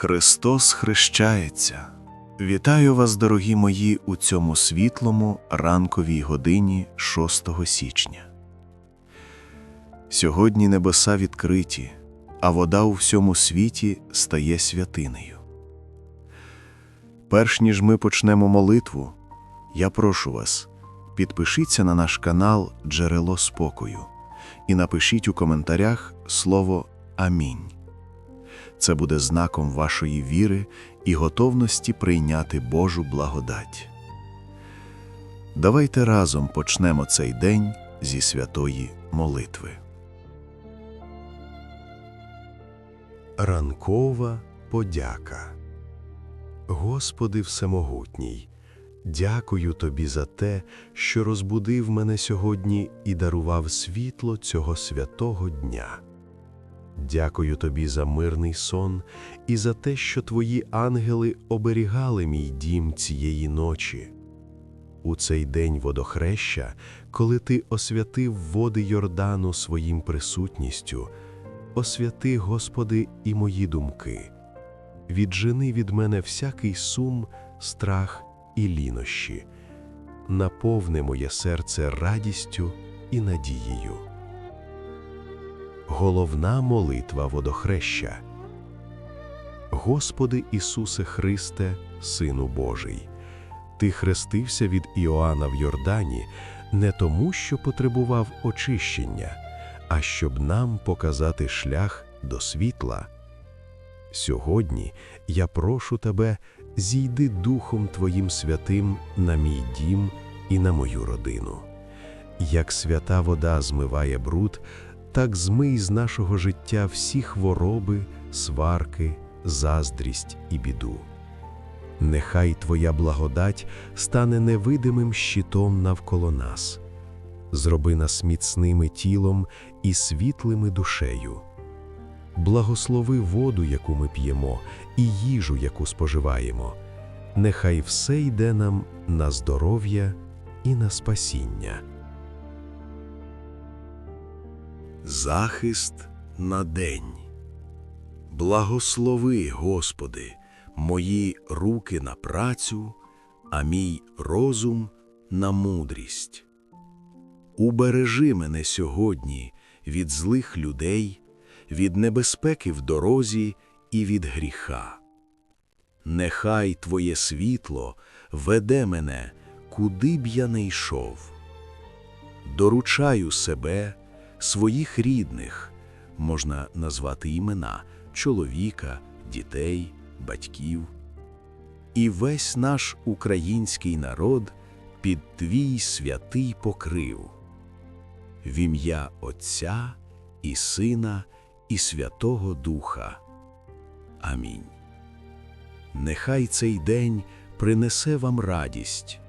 Христос хрещається. Вітаю вас, дорогі мої, у цьому світлому ранковій годині 6 січня. Сьогодні небеса відкриті, а вода у всьому світі стає святинею. Перш ніж ми почнемо молитву, я прошу вас, підпишіться на наш канал Джерело спокою і напишіть у коментарях слово Амінь. Це буде знаком вашої віри і готовності прийняти Божу благодать. Давайте разом почнемо цей день зі святої молитви. Ранкова подяка. Господи Всемогутній, дякую Тобі за те, що розбудив мене сьогодні і дарував світло цього святого дня. Дякую Тобі за мирний сон і за те, що Твої ангели оберігали мій дім цієї ночі. У цей день водохреща, коли Ти освятив води Йордану своїм присутністю, освяти, Господи, і мої думки. Віджени від мене всякий сум, страх і лінощі, наповни моє серце радістю і надією. Головна молитва водохреща. Господи Ісусе Христе, Сину Божий, Ти хрестився від Іоанна в Йордані не тому, що потребував очищення, а щоб нам показати шлях до світла. Сьогодні я прошу Тебе, зійди Духом Твоїм святим на мій дім і на мою родину. Як свята вода змиває бруд, так змий з нашого життя всі хвороби, сварки, заздрість і біду. Нехай Твоя благодать стане невидимим щитом навколо нас. Зроби нас міцними тілом і світлими душею. Благослови воду, яку ми п'ємо, і їжу, яку споживаємо. Нехай все йде нам на здоров'я і на спасіння. Захист на день. Благослови, Господи, мої руки на працю, а мій розум на мудрість. Убережи мене сьогодні від злих людей, від небезпеки в дорозі і від гріха. Нехай Твоє світло веде мене, куди б я не йшов. Доручаю себе, своїх рідних, можна назвати імена чоловіка, дітей, батьків, і весь наш український народ під твій святий покрив. В ім'я Отця і Сина і Святого Духа. Амінь. Нехай цей день принесе вам радість,